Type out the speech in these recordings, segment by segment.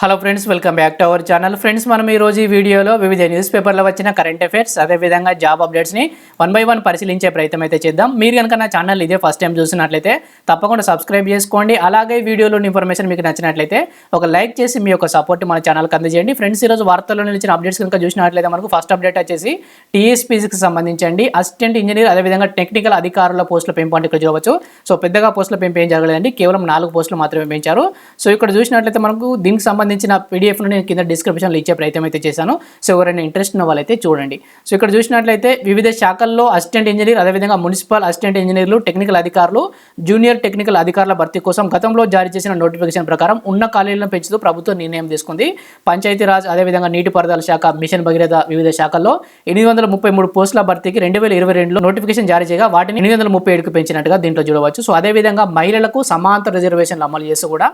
Hello friends welcome back to our channel friends మనం ఈ రోజు ఈ వీడియోలో వివిధ న్యూస్ పేపర్లో వచ్చిన కరెంట్ అఫైర్స్ అదేవిధంగా జాబ్ అప్డేట్స్ని వన్ బై వన్ పరిశీలించే ప్రయత్నం అయితే చేద్దాం. మీరు కనుక నా ఛానల్ ఇదే ఫస్ట్ టైం చూసినట్లయితే తప్పకుండా సబ్స్క్రైబ్ చేసుకోండి. అలాగే వీడియోలోని ఇన్ఫర్మేషన్ మీకు నచ్చినట్లయితే ఒక లైక్ చేసి మీ యొక్క సపోర్ట్ మన ఛానల్కి అందజేయండి. ఫ్రెండ్స్ ఈరోజు వార్తల్లో నిలిచిన అప్డేట్స్ కనుక చూసినట్లయితే మనకు ఫస్ట్ అప్డేట్ వచ్చేసి టీఎస్పీసీకి సంబంధించండి. అసిస్టెంట్ ఇంజనీర్ అదేవిధంగా టెక్నికల్ అధికారుల పోస్టుల పెంపు అంటే ఇక్కడ చూడవచ్చు. సో పెద్దగా పోస్టుల పెంపు ఏం జరగలేదండి. కేవలం నాలుగు పోస్టులు మాత్రమే పెంచారు. సో ఇక్కడ చూసినట్లయితే మనకు దీనికి సంబంధించిన పీడిఎఫ్ను నేను కింద డిస్క్రిప్షన్లో ఇచ్చే ప్రయత్నం అయితే చేశాను. సో ఎవరైనా ఇంట్రెస్ట్ ఉన్న వాళ్ళైతే చూడండి. సో ఇక్కడ చూసినట్లయితే వివిధ శాఖల్లో అసిస్టెంట్ ఇంజనీర్ అదేవిధంగా మున్సిపల్ అసిస్టెంట్ ఇంజనీర్లు టెక్నికల్ అధికారులు జూనియర్ టెక్నికల్ అధికారుల భర్తీ కోసం గతంలో జారీ చేసిన నోటిఫికేషన్ ప్రకారం ఉన్న ఖాళీలను పెంచుతూ ప్రభుత్వం నిర్ణయం తీసుకుంది. పంచాయతీరాజ్ అదేవిధంగా నీటిపారుదల శాఖ మిషన్ భగీరథ వివిధ శాఖల్లో ఎనిమిది వందల ముప్పై మూడు పోస్టుల భర్తీకి రెండు వేల ఇరవై రెండులో నోటిఫికేషన్ జారీ చేయగా వాటిని ఎనిమిది వందల ముప్పై ఏడుకు పెంచినట్టుగా దీంట్లో చూడవచ్చు. సో అదేవిధంగా మహిళలకు సమాంతర రిజర్వేషన్లు అమలు చేస్తూ కూడా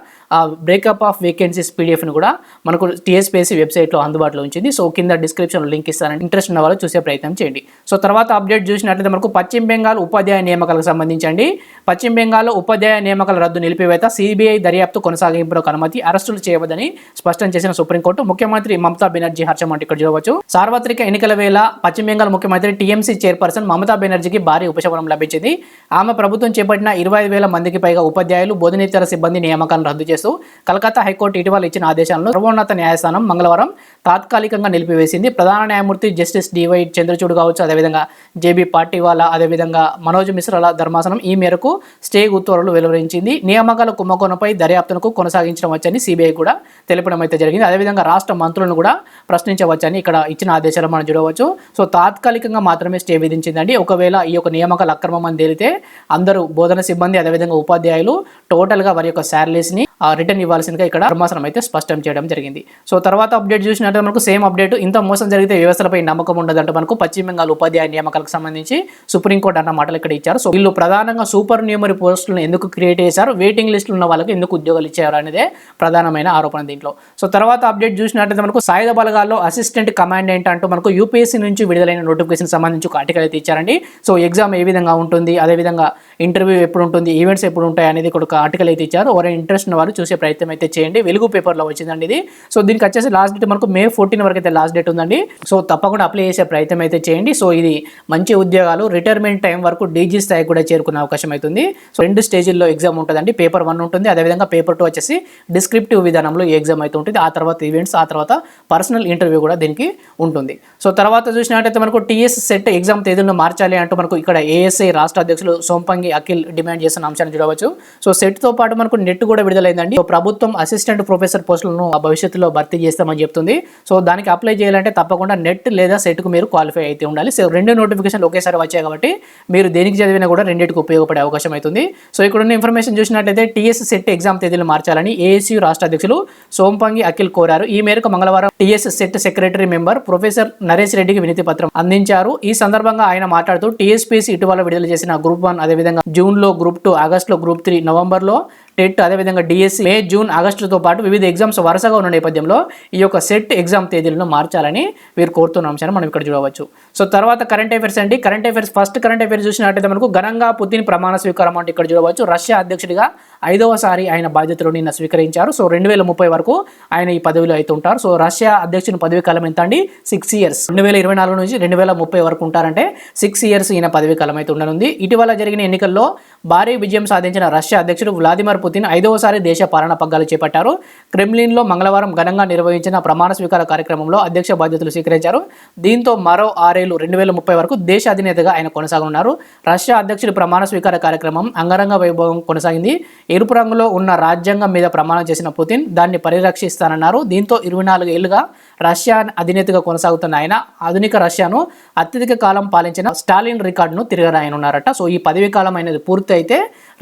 బ్రేకప్ ఆఫ్ వేకెన్సీస్ పీడిఎఫ్ను కూడా మనకు టీఎస్పీఎస్సీ వెబ్సైట్లో అందుబాటులో ఉంచింది. సో కింద డిస్క్రిప్షన్ లింక్ ఇస్తానని ఇంట్రెస్ట్ ఉన్న వాళ్ళు చూసే ప్రయత్నం చేయండి. సో తర్వాత అప్డేట్ చూసినట్లయితే మనకు పశ్చిమ బెంగాల్ ఉపాధ్యాయ నియామకాలకు సంబంధించండి పశ్చిమ బెంగాల్లో ఉపాధ్యాయ నియామకాల రద్దు నిలిపివేత సిబిఐ దర్యాప్తు కొనసాగింపులకు అనుమతి అరెస్టులు చేయవద్దని స్పష్టం చేసిన సుప్రీంకోర్టు ముఖ్యమంత్రి మమతా బెనర్జీ హర్షం అంటే ఇక్కడ చూడవచ్చు. సార్వత్రిక ఎన్నికల వేళ పశ్చిమ బెంగాల్ ముఖ్యమంత్రి టీఎంసీ చైర్పర్సన్ మమతా బెనర్జీకి భారీ ఉపశమనం లభించింది. ఆమె ప్రభుత్వం చేపట్టిన ఇరవై ఐదు వేల మందికి పైగా ఉపాధ్యాయులు బోధనేతర సిబ్బంది నియామకాలను రద్దు చేస్తూ కలకత్తా హైకోర్టు ఇటీవల ఇచ్చిన ఆదేశాలను సర్వోన్నత న్యాయస్థానం మంగళవారం తాత్కాలికంగా నిలిపివేసింది. ప్రధాన న్యాయమూర్తి జస్టిస్ డివై చంద్రచూడ్ కావచ్చు అదేవిధంగా జేబీ పార్టీవాలా అదేవిధంగా మనోజ్ మిశ్రాల ధర్మాసనం ఈ మేరకు స్టే ఉత్తర్వులు వెలువరించింది. నియామకాల కుంభకోణంపై దర్యాప్తునకు కొనసాగించవచ్చని సిబిఐ కూడా తెలపడం అయితే జరిగింది. అదేవిధంగా రాష్ట్ర మంత్రులను కూడా ప్రశ్నించవచ్చని ఇక్కడ ఇచ్చిన ఆదేశాలు మనం చూడవచ్చు. సో తాత్కాలికంగా మాత్రమే స్టే విధించిందండి. ఒకవేళ ఈ యొక్క నియామకాలు అక్రమం అని తేలితే అందరూ బోధన సిబ్బంది అదేవిధంగా ఉపాధ్యాయులు టోటల్గా వారి యొక్క శాలరీస్ని రిటర్న్ ఇవ్వాల్సిందిగా ఇక్కడ ధర్మాసనం అయితే స్పష్టం చేయడం జరిగింది. సో తర్వాత అప్డేట్ చూసినట్టు మనకు సేమ్ అప్డేట్ ఇంత మోసం జరిగితే వ్యవస్థలపై నమ్మకం ఉండదంటే మనకు పశ్చిమ బెంగాల్ ఉపాధ్యాయ నియామకాలకు సంబంధించి సుప్రీంకోర్టు అన్న మాటలు ఇక్కడ ఇచ్చారు. సో వీళ్ళు ప్రధానంగా సూపర్ న్యూమరీ పోస్టులను ఎందుకు క్రియేట్ చేశారు వెయిటింగ్ లిస్టులు ఉన్న వాళ్ళకి ఎందుకు ఉద్యోగాలు ఇచ్చారు అనేదే ప్రధానమైన ఆరోపణ దీంట్లో. సో తర్వాత అప్డేట్ చూసినట్లయితే మనకు సాయుధ బలగాల్లో అసిస్టెంట్ కమాండెంట్ అంటూ మనకు యూపీఎస్సీ నుంచి విడుదలైన నోటిఫికేషన్ సంబంధించి ఒక ఆర్టికల్ అయితే ఇచ్చారండి. సో ఎగ్జామ్ ఏ విధంగా ఉంటుంది అదేవిధంగా ఇంటర్వ్యూ ఎప్పుడు ఉంటుంది ఈవెంట్స్ ఎప్పుడు ఉంటాయి అనేది ఒక ఆర్టికల్ అయితే ఇచ్చారు. ఎవరైనా ఇంట్రెస్ట్ ఉన్న వారు చూసే ప్రయత్నం అయితే చేయండి. వెలుగు పేపర్లో వచ్చిందండి ఇది. సో దీనికి వచ్చేసి లాస్ట్ డేట్ మనకు మే ఫోర్టీన్ వరకు అయితే లాస్ట్ డేట్ ఉందండి. సో తప్పకుండా అప్లై చేసే ప్రయత్నం అయితే చేయండి. సో ఇది మంచి ఉద్యోగాలు రిటైర్మెంట్ టైం వరకు డీజీ స్థాయి కూడా చేరుకునే అవకాశం అవుతుంది. సో రెండు స్టేజ్ల్లో ఎగ్జామ్ ఉంటుందండి. పేపర్ వన్ ఉంటుంది. అదేవిధంగా పేపర్ టూ వచ్చేసి డిస్క్రిప్టివ్ విధానంలో ఈ ఎగ్జామ్ అయితే ఉంటుంది. ఆ తర్వాత ఈవెంట్స్ ఆ తర్వాత పర్సనల్ ఇంటర్వ్యూ కూడా దీనికి ఉంటుంది. సో తర్వాత చూసినట్టయితే మనకు టీఎస్ సెట్ ఎగ్జామ్ తేదీలను మార్చాలి అంటూ మనకు ఇక్కడ ఏఎస్ఐ రాష్ట్ర అధ్యక్షులు సోంపంగి అఖిల్ డిమాండ్ చేసిన అంశాన్ని చూడవచ్చు. సో సెట్తో పాటు మనకు నెట్ కూడా విడుదలైందండి. ప్రభుత్వం అసిస్టెంట్ ప్రొఫెసర్ పోస్టులను భవిష్యత్తులో భర్తీ చేస్తామని చెప్తుంది. సో దానికి అప్లై చేయాలంటే తప్పకుండా నెట్ లేదా సెట్కు మీరు క్వాలిఫై అయితే ఉండాలి. సో రెండు నోటిఫికేషన్లు ఒకేసారి వచ్చాయి కాబట్టి మీరు దేనికి చదివినా కూడా రెండింటికి ఉపయోగపడే అవకాశం అవుతుంది. సో ఇక్కడ ఉన్న ఇన్ఫర్మేషన్ చూసినట్లయితే టీఎస్ సెట్ ఎగ్జామ్ తేదీలు మార్చాలని ఏఎస్యు రాష్ట్ర అధ్యక్షులు సోంపంగి అఖిల్ కోరారు. ఈ మేరకు మంగళవారం TS SET secretary member professor Naresh రెడ్డికి వినతి పత్రం అందించారు. ఈ సందర్భంగా ఆయన మాట్లాడుతూ టీఎస్పీసీ ఇటీవల విడుదల చేసిన గ్రూప్ వన్ అదేవిధంగా జూన్లో గ్రూప్ టూ ఆగస్టులో గ్రూప్ త్రీ నవంబర్లో టెట్ అదేవిధంగా డిఎస్సి మే జూన్ ఆగస్టుతో పాటు వివిధ ఎగ్జామ్స్ వరుసగా ఉన్న నేపథ్యంలో ఈ యొక్క సెట్ ఎగ్జామ్ తేదీలను మార్చాలని వీరు కోరుతున్న అంశాన్ని మనం ఇక్కడ చూడవచ్చు. సో తర్వాత కరెంట్ అఫైర్స్ అండి. Current affairs first current affairs చూసినట్టయితే మనకు ఘనంగా పుతిన్ ప్రమాణ స్వీకారం అంటే ఇక్కడ చూడవచ్చు. రష్యా అధ్యక్షుడిగా ఐదవసారి ఆయన బాధ్యతలు నిన్న స్వీకరించారు. సో రెండు వేల ముప్పై వరకు ఆయన ఈ పదవిలో అయితే ఉంటారు. సో రష్యా అధ్యక్షుని పదవి కాలం ఎంత అండి? సిక్స్ ఇయర్స్ రెండు వేల ఇరవై నాలుగు నుంచి రెండు వేల ముప్పై వరకు ఉంటారంటే సిక్స్ ఇయర్స్ ఈయన పదవి కాలం అయితే ఉండనుంది. ఇటీవల జరిగిన ఎన్నికల్లో భారీ విజయం సాధించిన రష్యా అధ్యక్షుడు వ్లాదిమిర్ పుతిన్ ఐదవసారి దేశ పాలన పగ్గాలు చేపట్టారు. క్రెమ్లిన్లో మంగళవారం ఘనంగా నిర్వహించిన ప్రమాణ స్వీకార కార్యక్రమంలో అధ్యక్ష బాధ్యతలు స్వీకరించారు. దీంతో మరో ఆరేళ్ళు రెండు వేల ముప్పై వరకు దేశ అధినేతగా ఆయన కొనసాగనున్నారు. రష్యా అధ్యక్షుడి ప్రమాణ స్వీకార కార్యక్రమం అంగరంగ వైభవం కొనసాగింది. ఎరుపు రంగులో ఉన్న రాజ్యాంగం మీద ప్రమాణం చేసిన పుతిన్ దాన్ని పరిరక్షిస్తానన్నారు. దీంతో ఇరవై నాలుగు ఏళ్ళుగా రష్యా అధినేతగా కొనసాగుతున్న ఆయన ఆధునిక రష్యాను అత్యధిక కాలం పాలించిన స్టాలిన్ రికార్డును తిరగరాయనున్నారట. సో ఈ పదవి కాలం అనేది పూర్తి అయితే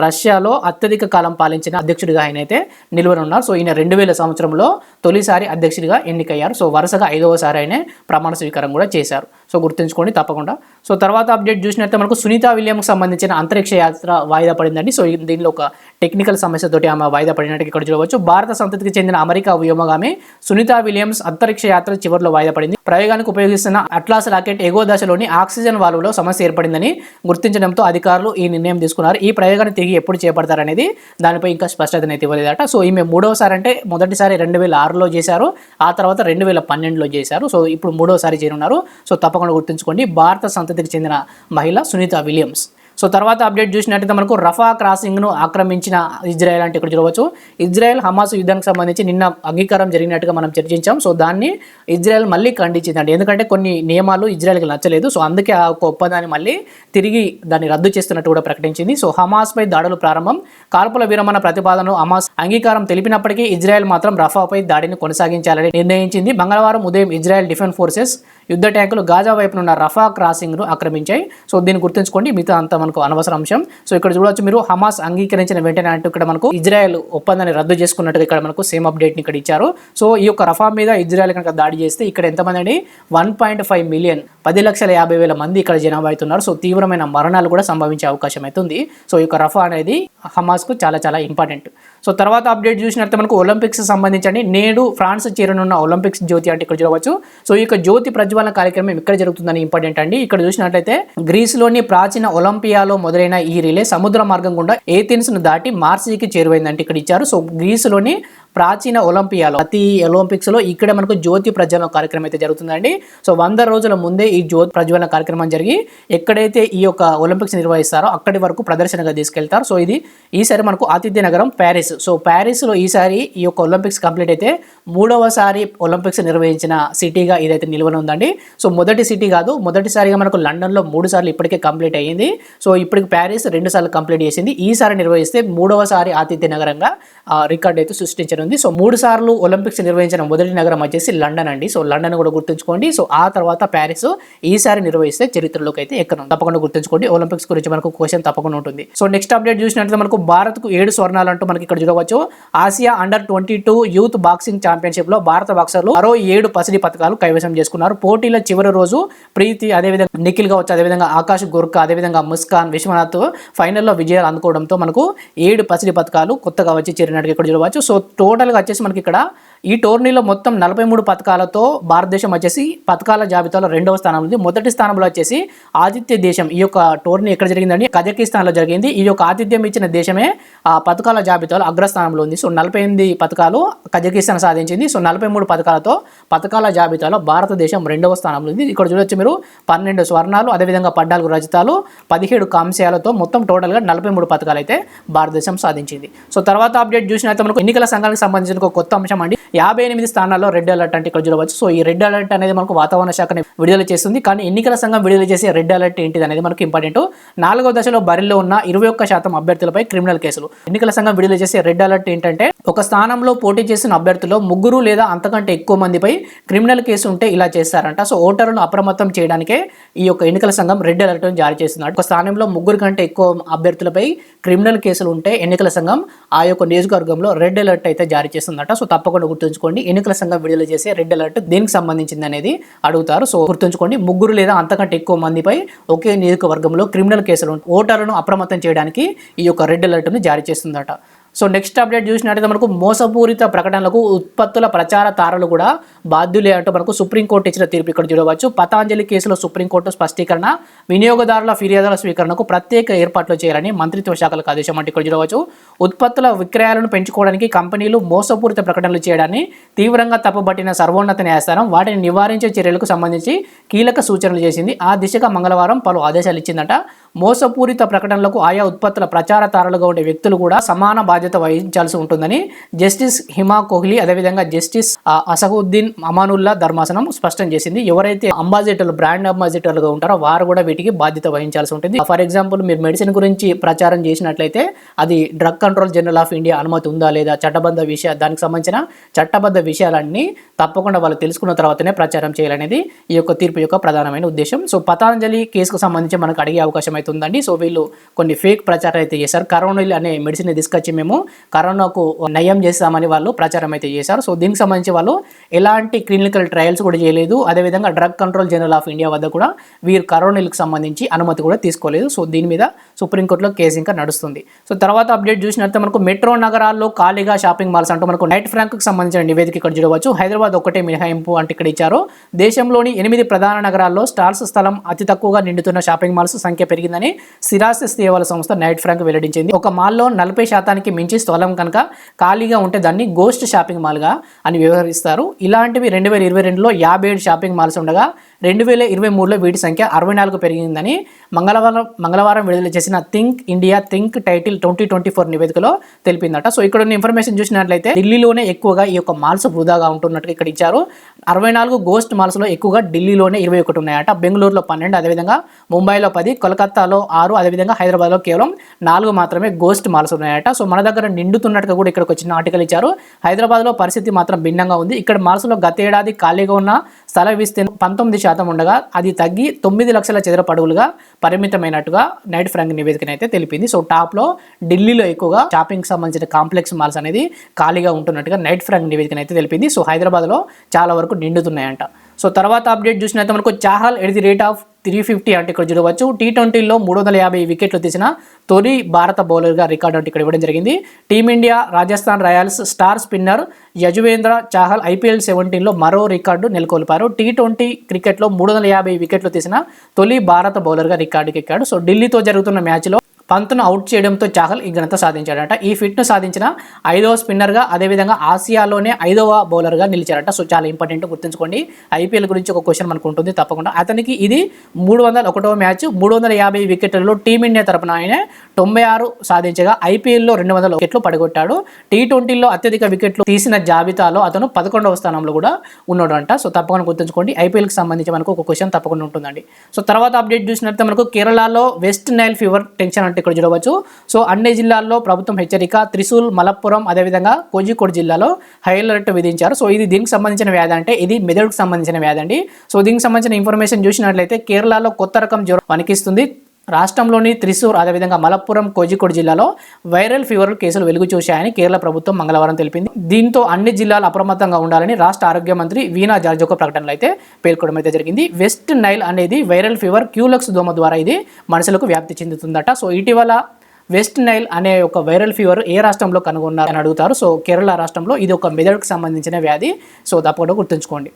రష్యాలో అత్యధిక కాలం పాలించిన అధ్యక్షుడిగా ఆయన అయితే నిలువనున్నారు. సో ఈయన రెండు వేల సంవత్సరంలో తొలిసారి అధ్యక్షుడిగా ఎన్నికయ్యారు. సో వరుసగా ఐదవసారి ఆయన ప్రమాణ స్వీకారం కూడా చేశారు. సో గుర్తుంచుకోండి తప్పకుండా. సో తర్వాత అప్డేట్ చూసినట్టే మనకు సునీత విలియంకి సంబంధించిన అంతరిక్ష యాత్ర వాయిదా పడిందండి. సో దీనిలో ఒక టెక్నికల్ సమస్యతోటి ఆమె వాయిదా పడినట్టు ఇక్కడ చూడవచ్చు. భారత సంతతికి చెందిన అమెరికా వ్యోమగామి సునీత విలియమ్స్ అంతరిక్ష యాత్ర చివరిలో వాయిదా పడింది. ప్రయోగానికి ఉపయోగిస్తున్న అట్లాస్ రాకెట్ ఎగో దశలోని ఆక్సిజన్ వాల్వ్లో సమస్య ఏర్పడిందని గుర్తించడంతో అధికారులు ఈ నిర్ణయం తీసుకున్నారు. ఈ ప్రయోగాన్ని తిరిగి ఎప్పుడు చేపడతారనేది దానిపై ఇంకా స్పష్టత అయితే ఇవ్వలేదట. సో ఈమె మూడవసారి అంటే మొదటిసారి రెండు వేల ఆరులో చేశారు. ఆ తర్వాత రెండు వేల పన్నెండులో చేశారు. సో ఇప్పుడు మూడోసారి చేరున్నారు సో తప్పకుండా గుర్తుంచుకోండి. భారత సంతతికి చెందిన మహిళ సునీత విలియమ్స్. సో తర్వాత అప్డేట్ చూసినట్టయితే మనకు రఫా క్రాసింగ్ను ఆక్రమించిన ఇజ్రాయెల్ అంటే ఇక్కడ చూడవచ్చు? ఇజ్రాయెల్ హమాస్ యుద్ధానికి సంబంధించి నిన్న అంగీకారం జరిగినట్టుగా మనం చర్చించాం. సో దాన్ని ఇజ్రాయెల్ మళ్ళీ ఖండించిందండి. ఎందుకంటే కొన్ని నియమాలు ఇజ్రాయెల్కి నచ్చలేదు. సో అందుకే ఆ ఒక ఒప్పందాన్ని మళ్ళీ తిరిగి దాన్ని రద్దు చేస్తున్నట్టు కూడా ప్రకటించింది. సో హమాస్పై దాడులు ప్రారంభం కాల్పుల విరమణ ప్రతిపాదనను హమాస్ అంగీకారం తెలిపినప్పటికీ ఇజ్రాయెల్ మాత్రం రఫాపై దాడిని కొనసాగించాలని నిర్ణయించింది. మంగళవారం ఉదయం ఇజ్రాయెల్ డిఫెన్స్ ఫోర్సెస్ యుద్ధ ట్యాంకులు గాజా వైపునున్న రఫా క్రాసింగ్ను ఆక్రమించాయి. సో దీన్ని గుర్తుంచుకోండి. మిగతా అంతా మనకు అనవసర అంశం. సో ఇక్కడ చూడవచ్చు మీరు హమాస్ అంగీకరించిన వెంటనే అంటూ ఇక్కడ మనకు ఇజ్రాయెల్ ఒప్పందాన్ని రద్దు చేసుకున్నట్టుగా ఇక్కడ మనకు సేమ్ అప్డేట్ని ఇక్కడ ఇచ్చారు. సో ఈ యొక్క రఫా మీద ఇజ్రాయెల్ కనుక దాడి చేస్తే ఇక్కడ ఎంతమంది అండి వన్ పాయింట్ ఫైవ్ మిలియన్ పది లక్షల యాభై వేల మంది ఇక్కడ జనాభా అవుతున్నారు. సో తీవ్రమైన మరణాలు కూడా సంభవించే అవకాశం అవుతుంది సో ఈ యొక్క రఫా అనేది హమాస్కు చాలా చాలా ఇంపార్టెంట్. సో తర్వాత అప్డేట్ చూసినట్లయితే మనకు ఒలింపిక్స్ సంబంధించండి. నేడు ఫ్రాన్స్ చేరనున్న ఒలింపిక్స్ జ్యోతి అంటే ఇక్కడ చూడవచ్చు. సో ఈ యొక్క జ్యోతి ప్రజ్వలన కార్యక్రమం ఇక్కడ జరుగుతుందని ఇంపార్టెంట్ అండి. ఇక్కడ చూసినట్లయితే గ్రీస్లోని ప్రాచీన ఒలింపియాలో మొదలైన ఈ రిలే సముద్ర మార్గం గుండా ఏథెన్స్ను దాటి మార్సికి చేరువైందంటే ఇక్కడ ఇచ్చారు. సో గ్రీస్లోని ప్రాచీన ఒలింపియాలో ప్రతి ఒలింపిక్స్లో ఇక్కడ మనకు జ్యోతి ప్రజ్వలన కార్యక్రమం అయితే జరుగుతుందండి. సో వంద రోజుల ముందే ఈ జ్యోతి ప్రజ్వలన కార్యక్రమం జరిగి ఎక్కడైతే ఈ యొక్క ఒలింపిక్స్ నిర్వహిస్తారో అక్కడి వరకు ప్రదర్శనగా తీసుకెళ్తారు. సో ఇది ఈసారి మనకు ఆతిథ్య నగరం ప్యారిస్. సో ప్యారిస్లో ఈసారి ఈ యొక్క ఒలింపిక్స్ కంప్లీట్ అయితే మూడవసారి ఒలింపిక్స్ నిర్వహించిన సిటీగా ఇదైతే నిలవనుందండి. సో మొదటి సిటీ కాదు మొదటిసారిగా మనకు లండన్లో మూడు సార్లు ఇప్పటికే కంప్లీట్ అయ్యింది. సో ఇప్పటికి ప్యారిస్ రెండు సార్లు కంప్లీట్ చేసింది. ఈసారి నిర్వహిస్తే మూడవసారి ఆతిథ్య నగరంగా రికార్డ్ అయితే సృష్టించనుంది సో మూడు సార్లు ఒలింపిక్స్ నిర్వహించిన మొదటి నగరం వచ్చేసి లండన్ అండి. సో లండన్ కూడా గుర్తుంచుకోండి. సో ఆ తర్వాత ప్యారిస్ ఈసారి నిర్వహిస్తే చరిత్రలోకి అయితే ఎక్కడ తప్పకుండా గుర్తుంచుకోండి. ఒలింపిక్స్ గురించి మనకు క్వశ్చన్ తప్పకుండా ఉంటుంది. సో నెక్స్ట్ అప్డేట్ చూసినట్లయితే మనకు భారత్కు ఏడు స్వర్ణాలు అంటూ మనకి ఇక్కడ చూడవచ్చు. Asia under twenty two youth boxing ఛాంపియన్షిప్లో భారత బాక్సర్లు మరో ఏడు పసిడి పథకాలు కైవసం చేసుకున్నారు. పోటీల చివరి రోజు ప్రీతి అదేవిధంగా నిఖిల్ కావచ్చు అదేవిధంగా ఆకాష్ గుర్కా అదేవిధంగా ముస్కాన్ విశ్వనాథ్ ఫైనల్లో విజయాలు అందుకోవడంతో మనకు ఏడు పసిడి పథకాలు కొత్తగా వచ్చి చేరినట్టుగా ఇక్కడ చూడవచ్చు. సో టోటల్గా వచ్చేసి మనకి ఇక్కడ ఈ టోర్నీలో మొత్తం నలభై మూడు పథకాలతో భారతదేశం వచ్చేసి పథకాల జాబితాలో రెండవ స్థానంలో ఉంది. మొదటి స్థానంలో వచ్చేసి ఆతిథ్య దేశం. ఈ యొక్క టోర్నీ ఎక్కడ జరిగిందండి? కజకిస్తాన్లో జరిగింది. ఈ యొక్క ఆతిథ్యం ఇచ్చిన దేశమే ఆ పథకాల జాబితాలో అగ్రస్థానంలో ఉంది. సో నలభై ఎనిమిది పథకాలు కజకిస్తాన్ సాధించింది. సో నలభై మూడు పథకాలతో పథకాల జాబితాలో భారతదేశం రెండవ స్థానంలో ఉంది. ఇక్కడ చూడొచ్చు మీరు పన్నెండు స్వర్ణాలు అదేవిధంగా పద్నాలుగు రజతాలు పదిహేడు కాంస్యాలతో మొత్తం టోటల్గా నలభై మూడు పథకాలు అయితే భారతదేశం సాధించింది. సో తర్వాత అప్డేట్ చూసినట్టు మనకు ఎన్నికల సంఘానికి సంబంధించిన ఒక కొత్త అంశం అండి. యాభై ఎనిమిది స్థానాల్లో రెడ్ అలర్ట్ అంటే ఇక్కడ చూడవచ్చు. సో ఈ రెడ్ అలర్ట్ అనేది మనకు వాతావరణ శాఖని విడుదల చేస్తుంది. కానీ ఎన్నికల సంఘం విడుదల చేసే రెడ్ అలర్ట్ ఏంటిది అనేది మనకు ఇంపార్టెంట్ నాలుగో దశలో బరిలో ఉన్న ఇరవై ఒక్క శాతం అభ్యర్థులపై క్రిమినల్ కేసులు. ఎన్నికల సంఘం విడుదల చేసే రెడ్ అలర్ట్ ఏంటంటే ఒక స్థానంలో పోటీ చేసిన అభ్యర్థులు ముగ్గురు లేదా అంతకంటే ఎక్కువ మందిపై క్రిమినల్ కేసు ఉంటే ఇలా చేస్తారంట. సో ఓటర్లను అప్రమత్తం చేయడానికే ఈ యొక్క ఎన్నికల సంఘం రెడ్ అలర్ట్ జారీ చేస్తున్నారు. ఒక స్థానంలో ముగ్గురు కంటే ఎక్కువ అభ్యర్థులపై క్రిమినల్ కేసులు ఉంటే ఎన్నికల సంఘం ఆ యొక్క నియోజకవర్గంలో రెడ్ అలర్ట్ అయితే జారీ చేస్తుందట. సో తప్పకుండా గుర్తుంచుకోండి. ఎన్నికల సంఘం విడుదల చేసే రెడ్ అలర్ట్ దేనికి సంబంధించింది అనేది అడుగుతారు. సో గుర్తుంచుకోండి ముగ్గురు లేదా అంతకంటే ఎక్కువ మందిపై ఒకే నియోజకవర్గంలో క్రిమినల్ కేసులు ఓటర్లను అప్రమత్తం చేయడానికి ఈ యొక్క రెడ్ అలర్ట్ను జారీ చేస్తుందట. సో నెక్స్ట్ అప్డేట్ చూసినట్టయితే మనకు మోసపూరిత ప్రకటనలకు ఉత్పత్తుల ప్రచార తారలు కూడా బాధ్యులే అంటూ మనకు సుప్రీంకోర్టు ఇచ్చిన తీర్పు ఇక్కడ చూడవచ్చు. పతాంజలి కేసులో సుప్రీంకోర్టు స్పష్టీకరణ వినియోగదారుల ఫిర్యాదుల స్వీకరణకు ప్రత్యేక ఏర్పాట్లు చేయాలని మంత్రిత్వ శాఖలకు ఆదేశం అంటే ఇక్కడ చూడవచ్చు. ఉత్పత్తుల విక్రయాలను పెంచుకోవడానికి కంపెనీలు మోసపూరిత ప్రకటనలు చేయడాన్ని తీవ్రంగా తప్పుబట్టిన సర్వోన్నత న్యాయస్థానం వాటిని నివారించే చర్యలకు సంబంధించి కీలక సూచనలు చేసింది. ఆ దిశగా మంగళవారం పలు ఆదేశాలు ఇచ్చిందట. మోసపూరిత ప్రకటనలకు ఆయా ఉత్పత్తుల ప్రచారతారులుగా ఉండే వ్యక్తులు కూడా సమాన బాధ్యత వహించాల్సి ఉంటుందని జస్టిస్ హిమా కోహ్లీ అదేవిధంగా జస్టిస్ అసహుద్దీన్ అమానుల్లా ధర్మాసనం స్పష్టం చేసింది. ఎవరైతే అంబాసిడర్లు బ్రాండ్ అంబాసిడర్లుగా ఉంటారో వారు కూడా వీటికి బాధ్యత వహించాల్సి ఉంటుంది. ఫర్ ఎగ్జాంపుల్ మీరు మెడిసిన్ గురించి ప్రచారం చేసినట్లయితే అది drug control general of India అనుమతి ఉందా లేదా చట్టబద్ధ విషయ దానికి సంబంధించిన చట్టబద్ధ విషయాలన్నీ తప్పకుండా వాళ్ళు తెలుసుకున్న తర్వాతనే ప్రచారం చేయాలనేది ఈ యొక్క తీర్పు యొక్క ప్రధానమైన ఉద్దేశం. సో పతాంజలి కేసుకు సంబంధించి మనకు అడిగే అవకాశం అర్థమవుతుందండి. ఉందండి సో వీళ్ళు కొన్ని ఫేక్ ప్రచారం అయితే చేశారు. కరోనిల్ అనే మెడిసిన్ తీసుకొచ్చి మేము కరోనాకు నయం చేస్తామని వాళ్ళు ప్రచారం అయితే చేశారు. సో దీనికి సంబంధించి వాళ్ళు ఎలాంటి క్లినికల్ ట్రయల్స్ కూడా చేయలేదు. అదేవిధంగా drug control general of India వద్ద కూడా వీరు కరోనిల్కి సంబంధించి అనుమతి కూడా తీసుకోలేదు. సో దీని మీద సుప్రీంకోర్టులో కేసు ఇంకా నడుస్తుంది. సో తర్వాత అప్డేట్ చూసినట్లయితే మనకు మెట్రో నగరాల్లో ఖాళీగా షాపింగ్ మాల్స్ అంటూ మనకు నైట్ ఫ్రాంక్కి సంబంధించిన నివేదిక ఇక్కడ చూడవచ్చు. హైదరాబాద్ ఒకటే మినహాయింపు అంటే ఇక్కడ ఇచ్చారు. దేశంలోని ఎనిమిది ప్రధాన నగరాల్లో స్టాల్స్ స్థలం అతి తక్కువగా నిండుతున్న షాపింగ్ మాల్స్ సంఖ్య పెరిగింది. జరిగిందని స్థిరాస్తి సేవల సంస్థ నైట్ ఫ్రాంక్ వెల్లడించింది. ఒక మాల్లో నలభై శాతానికి మించి స్థలం కనుక ఖాళీగా ఉంటే దాన్ని గోస్ట్ షాపింగ్ మాల్గా అని వ్యవహరిస్తారు. ఇలాంటివి రెండు వేల ఇరవై రెండులో యాభై ఏడు షాపింగ్ మాల్స్ ఉండగా రెండు వేల ఇరవై మూడులో వీటి సంఖ్య అరవై నాలుగు పెరిగిందని మంగళవారం మంగళవారం విడుదల చేసిన think India think title twenty twenty four నివేదికలో తెలిపిందట. సో ఇక్కడ ఉన్న ఇన్ఫర్మేషన్ చూసినట్లయితే ఢిల్లీలోనే ఎక్కువగా ఈ యొక్క మాల్స్ వృధాగా ఉంటున్నట్టు ఇక్కడ ఇచ్చారు. అరవై నాలుగు గోస్ట్ మాల్స్లో ఎక్కువగా ఢిల్లీలోనే ఇరవై ఒకటి ఉన్నాయట. బెంగళూరులో పన్నెండు అదేవిధంగా ముంబైలో పది కోల్కతాలో ఆరు అదేవిధంగా హైదరాబాద్లో కేవలం నాలుగు మాత్రమే గోస్ట్ మాల్స్ ఉన్నాయట. సో మన దగ్గర నిండుతున్నట్టుగా కూడా ఇక్కడ ఒక చిన్న ఆర్టికల్ ఇచ్చారు. హైదరాబాద్లో పరిస్థితి మాత్రం భిన్నంగా ఉంది. ఇక్కడ మాల్స్లో గత ఏడాది ఖాళీగా ఉన్న స్థల విస్తీర్ణం పంతొమ్మిది శాతం ఉండగా అది తగ్గి తొమ్మిది లక్షల చదరపు అడుగులుగా పరిమితమైనట్టుగా నైట్ ఫ్రాంక్ నివేదికనైతే తెలిపింది. సో టాప్లో ఢిల్లీలో ఎక్కువగా షాపింగ్ సంబంధించిన కాంప్లెక్స్ మాల్స్ అనేది ఖాళీగా ఉంటున్నట్టుగా నైట్ ఫ్రాంక్ నివేదికనైతే తెలిపింది. సో హైదరాబాద్లో చాలా వరకు నిండుతున్నాయంట. సో తర్వాత అప్డేట్ చూసినట్టు మనకు Chahal at the rate of three fifty అంటే ఇక్కడ చూడవచ్చు. టీ ట్వంటీలో మూడు వందల యాభై వికెట్లు తీసిన తొలి భారత బౌలర్గా రికార్డు అంటే ఇక్కడ ఇవ్వడం జరిగింది. Team India Rajasthan Royals star spinner Yuzvendra Chahal IPL సెవెంటీన్లో మరో రికార్డు నెలకొల్పారు. టీ ట్వంటీ క్రికెట్లో మూడు వందల యాభై వికెట్లు తీసిన తొలి భారత బౌలర్గా రికార్డుకి ఎక్కాడు. సో ఢిల్లీతో జరుగుతున్న మ్యాచ్లో పంత్ను అవుట్ చేయడంతో చాహల్ ఈ ఘనత సాధించాడట. ఈ ఫిట్ను సాధించిన ఐదవ స్పిన్నర్గా అదేవిధంగా ఆసియాలోనే ఐదవ బౌలర్గా నిలిచారట సో చాలా ఇంపార్టెంట్ గుర్తుంచుకోండి. ఐపీఎల్ గురించి ఒక క్వశ్చన్ మనకు ఉంటుంది. తప్పకుండా అతనికి ఇది మూడు వందల ఒకటవ మ్యాచ్ మూడు వందల యాభై వికెట్లలో టీమిండియా తరపున ఆయన తొంభై ఆరు సాధించగా ఐపీఎల్లో రెండు వందల వికెట్లు పడగొట్టాడు. టీ ట్వంటీలో అత్యధిక వికెట్లు తీసిన జాబితాలో అతను పదకొండవ స్థానంలో కూడా ఉన్నాడు అంట సో తప్పకుండా గుర్తుంచుకోండి. ఐపీఎల్కి సంబంధించి మనకు ఒక క్వశ్చన్ తప్పకుండా ఉంటుందండి. సో తర్వాత అప్డేట్ చూసినట్లయితే మనకు కేరళలో వెస్ట్ నైల్ ఫీవర్ టెన్షన్ అంటే ఇక్కడ చూడవచ్చు. సో అన్ని జిల్లాల్లో ప్రభుత్వం హెచ్చరిక త్రిశూల్ మలప్పురం అదేవిధంగా కోజికోడ్ జిల్లాలో హై అలర్ట్ విధించారు. సో ఇది దీనికి సంబంధించిన వ్యాధి అంటే ఇది మెదడుకు సంబంధించిన వ్యాధి అండి. సో దీనికి సంబంధించిన ఇన్ఫర్మేషన్ చూసినట్లయితే కేరళలో కొత్త రకం జ్వరం వణికిస్తుంది రాష్ట్రంలోని త్రిశూర్ అదేవిధంగా మలప్పురం కోజికోడ్ జిల్లాలో వైరల్ ఫీవర్ కేసులు వెలుగు చూశాయని కేరళ ప్రభుత్వం మంగళవారం తెలిపింది. దీంతో అన్ని జిల్లాలు అప్రమత్తంగా ఉండాలని రాష్ట్ర ఆరోగ్య మంత్రి వీణా జార్జ్ ఒక ప్రకటనలో అయితే పేర్కొనడం అయితే జరిగింది. వెస్ట్ నైల్ అనేది వైరల్ ఫీవర్ క్యూలక్స్ దోమ ద్వారా ఇది మనుషులకు వ్యాప్తి చెందుతుందట. సో ఇటీవల వెస్ట్ నైల్ అనే ఒక వైరల్ ఫీవర్ ఏ రాష్ట్రంలో కనుగొన్నారని అడుగుతారు. సో కేరళ రాష్ట్రంలో ఇది ఒక మెదడుకు సంబంధించిన వ్యాధి. సో తప్పకుండా గుర్తుంచుకోండి.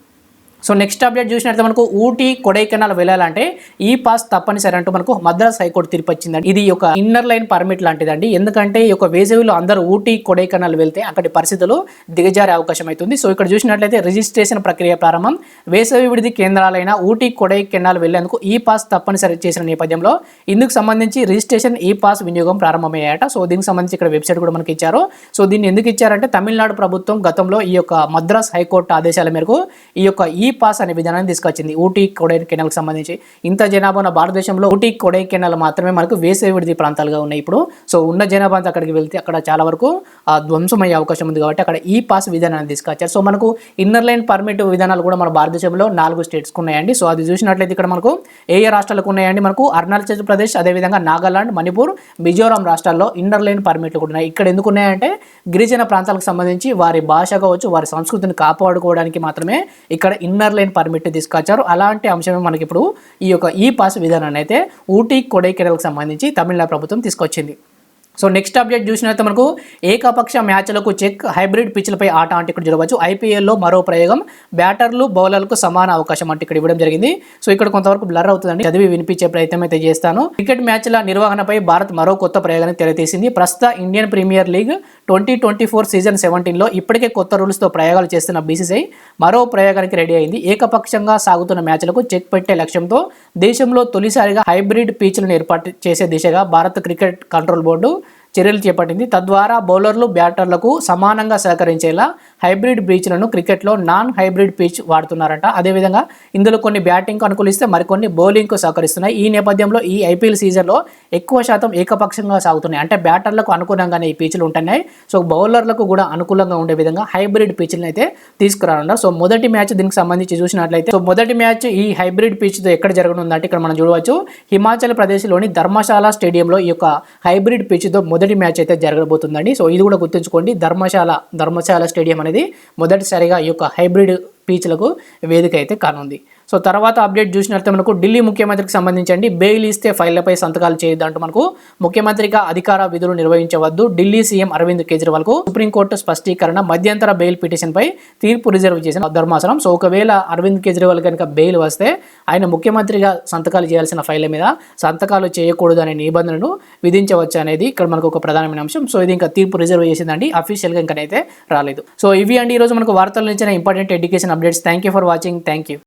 సో నెక్స్ట్ అప్డేట్ చూసినట్లయితే మనకు ఊటీ కొడైకెనాల్ వెళ్ళాలంటే ఈ పాస్ తప్పనిసరి అంటూ మనకు మద్రాస్ హైకోర్టు తీర్పు వచ్చిందండి. ఇది ఒక ఇన్నర్ లైన్ పర్మిట్ లాంటిదండి. ఎందుకంటే ఈ యొక్క వేసవిలో అందరూ ఊటీ కొడైకెనాల్ వెళ్తే అక్కడి పరిస్థితులు దిగజారే అవకాశం అవుతుంది. సో ఇక్కడ చూసినట్లయితే రిజిస్ట్రేషన్ ప్రక్రియ ప్రారంభం. వేసవి విడిది కేంద్రాలైన ఊటీ కొడైకెనాల్ వెళ్ళేందుకు ఈ పాస్ తప్పనిసరి చేసిన నేపథ్యంలో ఇందుకు సంబంధించి రిజిస్ట్రేషన్ ఈ పాస్ వినియోగం ప్రారంభమయ్యాయట. సో దీనికి సంబంధించి ఇక్కడ వెబ్సైట్ కూడా మనకి ఇచ్చారు. సో దీన్ని ఎందుకు ఇచ్చారంటే తమిళనాడు ప్రభుత్వం గతంలో ఈ యొక్క మద్రాస్ హైకోర్టు ఆదేశాల మేరకు ఈ యొక్క ఈ పాస్ అనే విధానాన్ని తీసుకొచ్చింది. ఊటీ కొడైకెనాల్కి సంబంధించి. ఇంత జనాభా ఉన్న భారతదేశంలో ఊటీ కొడైకెనాల్ మాత్రమే మనకు వేసవి విడిది ప్రాంతాలుగా ఉన్నాయి ఇప్పుడు. సో ఉన్న జనాభా అంతా అక్కడికి వెళ్తే అక్కడ చాలా వరకు ధ్వంసమయ్యే అవకాశం ఉంది కాబట్టి అక్కడ ఈ పాస్ విధానాన్ని తీసుకొచ్చారు. సో మనకు ఇన్నర్ లైన్ పర్మిట్ విధానాలు కూడా మన భారతదేశంలో నాలుగు స్టేట్స్కి ఉన్నాయండి. సో అది చూసినట్లయితే ఇక్కడ మనకు ఏ ఏ రాష్ట్రాలకు ఉన్నాయండి మనకు? అరుణాచల్ ప్రదేశ్ అదేవిధంగా నాగాలాండ్ మణిపూర్ మిజోరాం రాష్ట్రాల్లో ఇన్నర్ లైన్ పర్మిట్లు కూడా ఉన్నాయి. ఇక్కడ ఎందుకు ఉన్నాయంటే గిరిజన ప్రాంతాలకు సంబంధించి వారి భాష కావచ్చు వారి సంస్కృతిని కాపాడుకోవడానికి మాత్రమే ఇక్కడ ఇన్నర్ లైన్ పర్మిట్ తీసుకొచ్చారు. అలాంటి అంశమే మనకి ఇప్పుడు ఈ యొక్క ఈ పాస్ విధానాన్ని అయితే ఊటీ కొడైకెనాల్కి సంబంధించి తమిళనాడు ప్రభుత్వం తీసుకొచ్చింది. సో నెక్స్ట్ అప్డేట్ చూసినట్లయితే మనకు ఏకపక్ష మ్యాచ్లకు చెక్ హైబ్రిడ్ పిచ్లపై ఆట అంటే ఇక్కడ చూడవచ్చు. ఐపీఎల్లో మరో ప్రయోగం బ్యాటర్లు బౌలర్లకు సమాన అవకాశం అంటే ఇక్కడ ఇవ్వడం జరిగింది. సో ఇక్కడ కొంతవరకు బ్లర్ అవుతుందండి. చదివి వినిపించే ప్రయత్నం అయితే చేస్తాను. క్రికెట్ మ్యాచ్ల నిర్వహణపై భారత్ మరో కొత్త ప్రయోగాన్ని తెరతీసింది. ప్రస్తుత Indian Premier League twenty twenty four season సెవెంటీన్లో ఇప్పటికే కొత్త రూల్స్తో ప్రయోగాలు చేస్తున్న బీసీసీఐ మరో ప్రయోగానికి రెడీ అయింది. ఏకపక్షంగా సాగుతున్న మ్యాచ్లకు చెక్ పెట్టే లక్ష్యంతో దేశంలో తొలిసారిగా హైబ్రిడ్ పీచ్లను ఏర్పాటు చేసే దిశగా భారత క్రికెట్ కంట్రోల్ బోర్డు చర్యలు చేపట్టింది. తద్వారా బౌలర్లు బ్యాటర్లకు సమానంగా సహకరించేలా హైబ్రిడ్ పిచ్లను క్రికెట్లో నాన్ హైబ్రిడ్ పిచ్ వాడుతున్నారంట. అదేవిధంగా ఇందులో కొన్ని బ్యాటింగ్కు అనుకూలిస్తే మరికొన్ని బౌలింగ్కు సహకరిస్తున్నాయి. ఈ నేపథ్యంలో ఈ ఐపీఎల్ సీజన్లో ఎక్కువ శాతం ఏకపక్షంగా సాగుతున్నాయి. అంటే బ్యాటర్లకు అనుకూలంగానే ఈ పిచ్లు ఉంటున్నాయి. సో బౌలర్లకు కూడా అనుకూలంగా ఉండే విధంగా హైబ్రిడ్ పిచ్లను అయితే తీసుకురానున్నారు. సో మొదటి మ్యాచ్ దీనికి సంబంధించి చూసినట్లయితే సో మొదటి మ్యాచ్ ఈ హైబ్రిడ్ పిచ్తో ఎక్కడ జరగనుందంటే ఇక్కడ మనం చూడవచ్చు. హిమాచల్ ప్రదేశ్లోని ధర్మశాల స్టేడియంలో ఈ యొక్క హైబ్రిడ్ పిచ్తో మొదటి మ్యాచ్ అయితే జరగబోతుందండి. సో ఇది కూడా గుర్తుంచుకోండి. ధర్మశాల ధర్మశాల స్టేడియం అనేది మొదటిసారిగా ఈ యొక్క హైబ్రిడ్ పీచ్లకు వేదిక అయితే కానుంది. సో తర్వాత అప్డేట్ చూసినట్లయితే మనకు ఢిల్లీ ముఖ్యమంత్రికి సంబంధించండి. బెయిల్ ఇస్తే ఫైళ్ళపై సంతకాలు చేయొద్దంటూ మనకు ముఖ్యమంత్రిగా అధికార విధులు నిర్వహించవద్దు. ఢిల్లీ సీఎం అరవింద్ కేజ్రీవాల్కు సుప్రీంకోర్టు స్పష్టీకరణ మధ్యంతర బెయిల్ పిటిషన్పై తీర్పు రిజర్వ్ చేసిన ధర్మాసనం. సో ఒకవేళ అరవింద్ కేజ్రీవాల్ కనుక బెయిల్ వస్తే ఆయన ముఖ్యమంత్రిగా సంతకాలు చేయాల్సిన ఫైళ్ళ మీద సంతకాలు చేయకూడదు అనే నిబంధనను విధించవచ్చు అనేది ఇక్కడ మనకు ఒక ప్రధానమైన అంశం. సో ఇది ఇంకా తీర్పు రిజర్వ్ చేసిందండి. అఫీషియల్గా ఇంకనైతే రాలేదు. సో ఇవి అండి ఈరోజు మనకు వార్తల నుంచి important education updates. Thank you for watching thank you